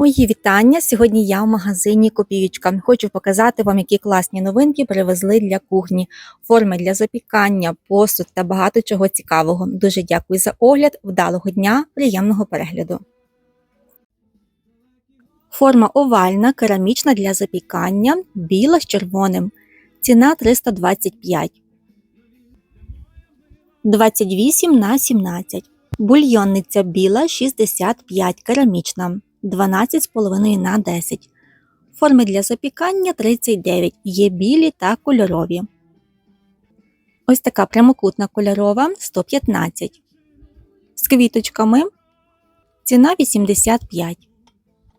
Мої вітання! Сьогодні я в магазині Копіючка. Хочу показати вам, які класні новинки привезли для кухні, форми для запікання, посуд та багато чого цікавого. Дуже дякую за огляд, вдалого дня, приємного перегляду. Форма овальна, керамічна для запікання, біла з червоним. Ціна 325. 28 на 17. Бульйонниця біла 65 керамічна. 12,5 на 10. Форми для запікання 39. Є білі та кольорові. Ось така прямокутна кольорова 115. З квіточками. Ціна 85.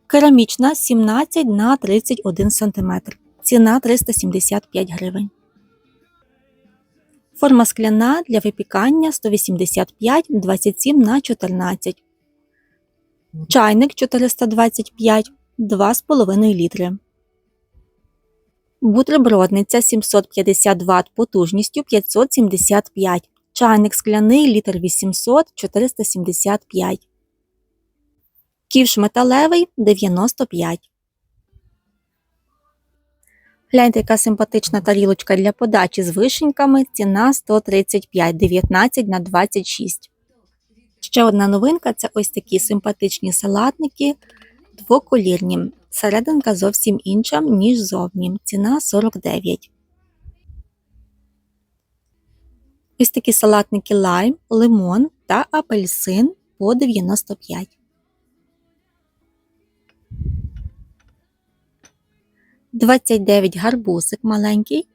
Керамічна 17 на 31 см. Ціна 375 гривень. Форма скляна для випікання 185 27 на 14. Чайник 425 2,5 літри. Бутербродниця 750 Вт потужністю 575. Чайник скляний літр 800 475. Ківш металевий 95. Гляньте, яка симпатична тарілочка для подачі з вишеньками. Ціна 135 19 на 26. Ще одна новинка це ось такі симпатичні салатники, двоколірні. Серединка зовсім інша, ніж зовні. Ціна 49. Ось такі салатники лайм, лимон та апельсин по 95. Двадцять дев'ять гарбузик маленький.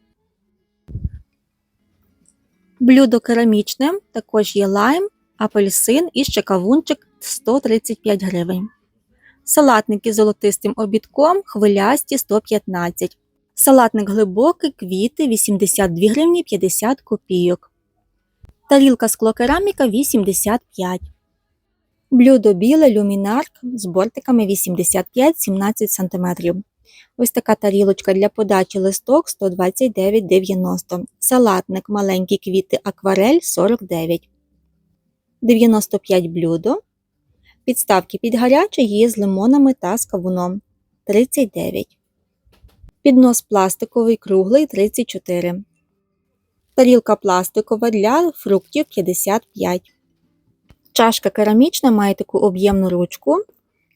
Блюдо керамічне, також є лайм, апельсин і ще кавунчик 135 гривень. Салатники з золотистим обідком, хвилясті 115. Салатник глибокий, квіти 82 гривні 50 копійок. Тарілка склокераміка 85. Блюдо біле люмінарк з бортиками 85-17 см. Ось така тарілочка для подачі листок 129,90. Салатник маленькі квіти акварель 49. 95 блюдо. Підставки під гаряче є з лимонами та з кавуном 39. Піднос пластиковий круглий 34. Тарілка пластикова для фруктів 55. Чашка керамічна має таку об'ємну ручку.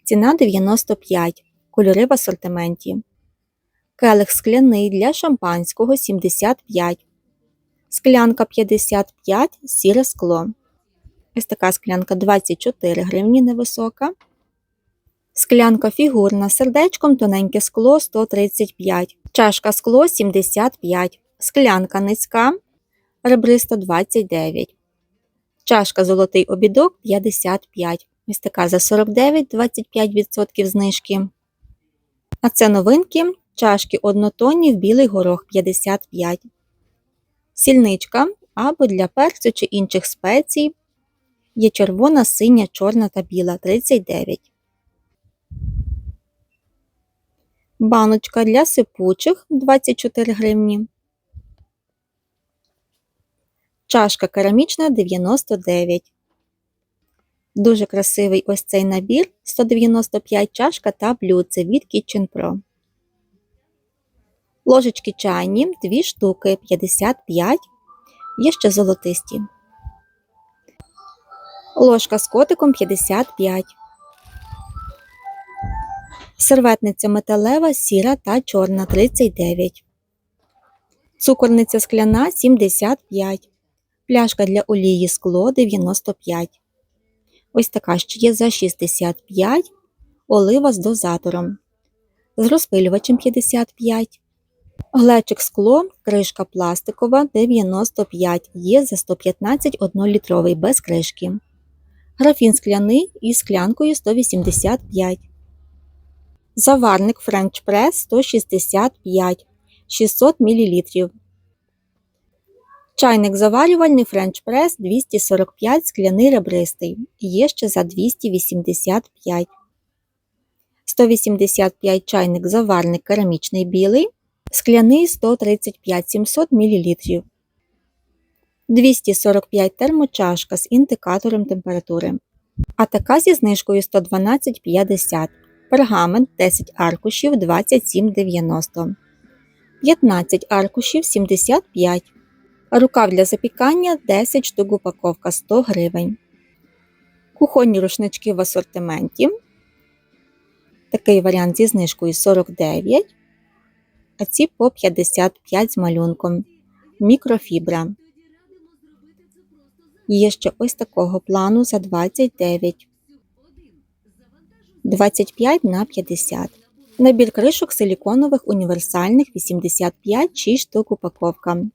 Ціна 95. Кольори в асортименті. Келих скляний для шампанського 75. Склянка 55 сіре скло. Ось така склянка 24 гривні невисока. Склянка фігурна сердечком тоненьке скло 135. Чашка скло 75. Склянка низька ребриста 29. Чашка золотий обідок 55. Ось така за 49 25% знижки. А це новинки. Чашки однотонні в білий горох 55. Сільничка або для перцю чи інших спецій Є червона, синя, чорна та біла 39. Баночка для сипучих 24 гривні. Чашка керамічна 99. Дуже красивий ось цей набір 195 чашка та блюдце від Kitchen Pro. Ложечки чайні 2 штуки 55. Є ще золотисті. Ложка з котиком 55. Серветниця металева, сіра та чорна 39. Цукорниця скляна 75. Пляшка для олії скло 95. Ось така ще є за 65. Олива з дозатором. З розпилювачем 55. Глечик скло, кришка пластикова 95. Є за 115 1-літровий без кришки. Графін скляний із склянкою 185. Заварник French Press 165 600 мл. Чайник заварювальний French Press 245 скляний ребристий. Є ще за 285. 185 чайник заварник керамічний білий. Скляний 135 700 мл. 245 термочашка з індикатором температури, а така зі знижкою 112,50. Пергамент 10 аркушів 27,90. 15 аркушів 75. Рукав для запікання 10 штук упаковка 100 гривень. Кухонні рушнички в асортименті. Такий варіант зі знижкою 49, а ці по 55 з малюнком. Мікрофібра. Є ще ось такого плану за 29. 25 на 50. Набір кришок силіконових універсальних 85 6 штук упаковка.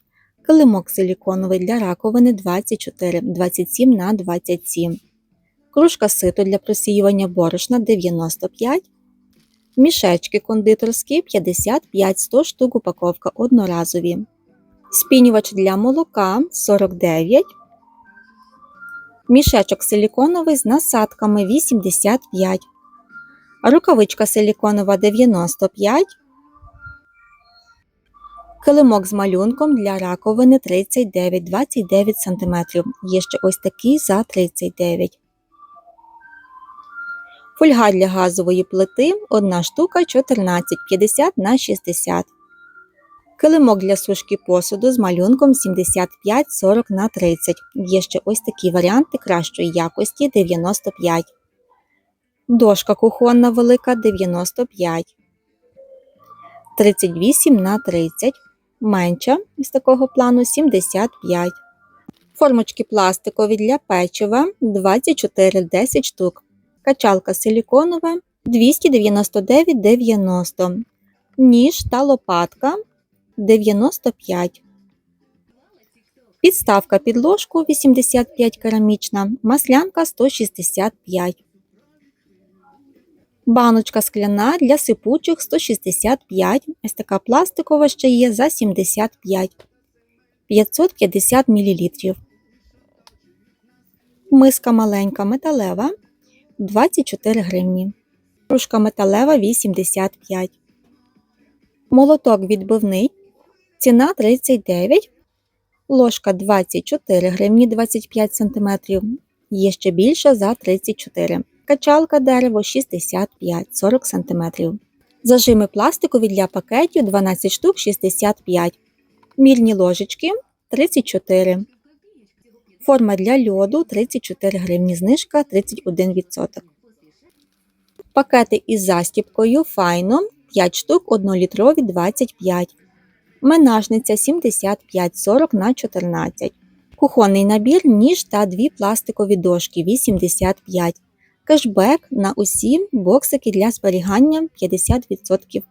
Килимок силіконовий для раковини 24 27 на 27. Кружка сито для просіювання борошна 95. Мішечки кондитерські 55 100 штук упаковка одноразові. Спінювач для молока 49. Мішечок силіконовий з насадками 85. Рукавичка силіконова 95. Килимок з малюнком для раковини 39 29 см. Є ще ось такий за 39 Фольга для газової плити 1 штука 14 50 на 60 Килимок для сушки посуду з малюнком 75 40 на 30 Є ще ось такі варіанти кращої якості 95 Дошка кухонна велика 95 38 на 30 Менша з такого плану 75 Формочки пластикові для печива 24 10 штук. Качалка силіконова 299,90 Ніж та лопатка 95 Підставка під ложку 85 керамічна, маслянка 165 Баночка скляна для сипучих 165. Ось така пластикова ще є за 75 550 мл. Миска маленька металева 24 гривні. Кружка металева 85. Молоток відбивний. Ціна 39. Ложка 24 гривні 25 см. Є ще більша за 34 Качалка дерево 65-40 см. Зажими пластикові для пакетів 12 штук 65 Мірні ложечки 34 Форма для льоду 34 гривні, знижка 31%. Пакети із застіпкою файно 5 штук 1-літрові 25 Менажниця 75-40 на 14 Кухонний набір, ніж та дві пластикові дошки 85 Кешбек на усі боксики для зберігання 50%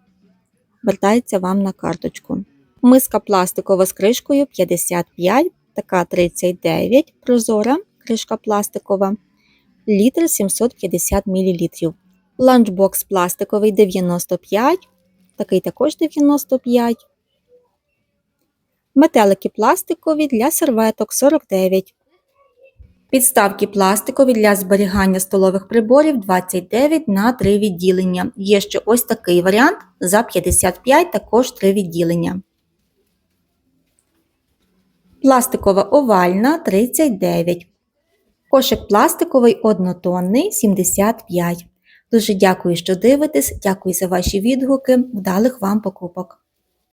вертається вам на карточку. Миска пластикова з кришкою 55, така 39 прозора кришка пластикова, літр 750 мл. Ланчбокс пластиковий 95, такий також 95. Метелики пластикові для серветок 49. Підставки пластикові для зберігання столових приборів 29 на 3 відділення. Є ще ось такий варіант за 55 також 3 відділення. Пластикова овальна 39. Кошик пластиковий однотонний 75. Дуже дякую, що дивитесь. Дякую за ваші відгуки. Вдалих вам покупок!